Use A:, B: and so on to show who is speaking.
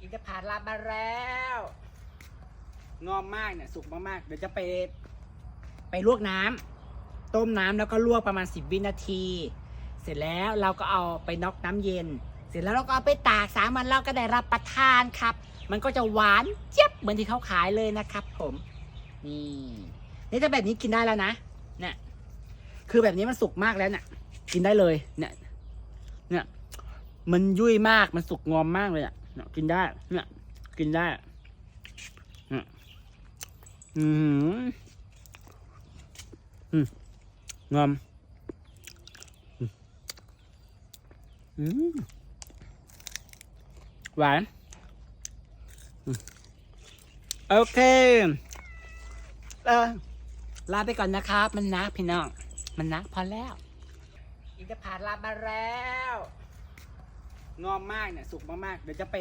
A: อินทผลัมมาแล้ว งอมมากเนี่ยสุกมากๆ เดี๋ยวจะไป ไปลวกน้ำต้มน้ำแล้วก็ลวกประมาณ 10 วินาที เสร็จแล้วเราก็เอาไปน็อกน้ำเย็น เสร็จแล้วเราก็เอาไปตากสามวันเราก็ได้รับประทานครับ มันก็จะหวานเจี๊ยบเหมือนที่เขาขายเลยนะครับ ผม นี่นี่ถ้าแบบนี้กินได้แล้วนะเนี่ยคือแบบนี้มันสุกมากแล้วเนี่ยกินได้เลยเนี่ยเนี่ยมันยุ่ยมากมันสุกงอมมากเลยอะ เนี่ยกินได้ เนี่ย กินได้เนี่ยอืมอืมงอมอืมหวานโอเคเออลาไปก่อนนะครับ มันนักพี่น้อง มันนักพอแล้ว อินทผลัมมาแล้ว งอมมากเนี่ยสุกมากๆเดี๋ยวจะเป